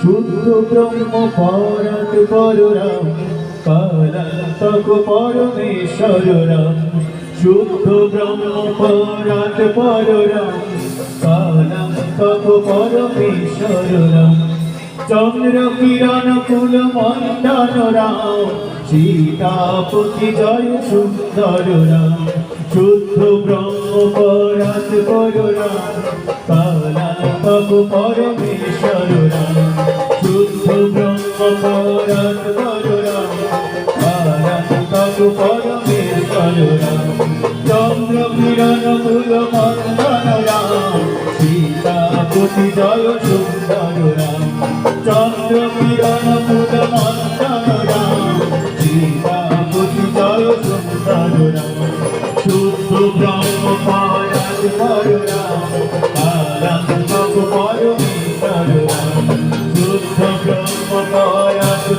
শুদ্ধ ব্রহ্ম পরাত পররাম, কালান্তক পরমেশ্বরাম শুদ্ধ ব্রহ্ম পরাত পররাম, কালান্তক পরমেশ্বরাম চন্দ্র কিরণ কুল মন্ডন রাম সীতাপতি জয় সুন্দর রাম। শুদ্ধ ব্রহ্ম পরাত পররাম কালান্তক পরমেশ্বর রাম, শুদ্ধ ব্রহ্ম পরাত পররাম কালান্তক পরমেশ্বর রাম চন্দ্র কিরণ কুল মন্ডন রাম সীতাপতি জয় সুন্দর রাম চন্দ্র কিরণ কুল মন্ডন রাম সীতাপতি জয় সুন্দর রাম, শুদ্ধ ব্রহ্ম পারাত পররাম কালান্তক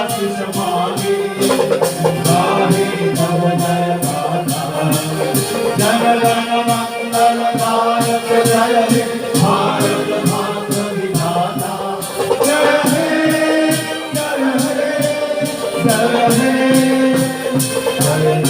Hare Hare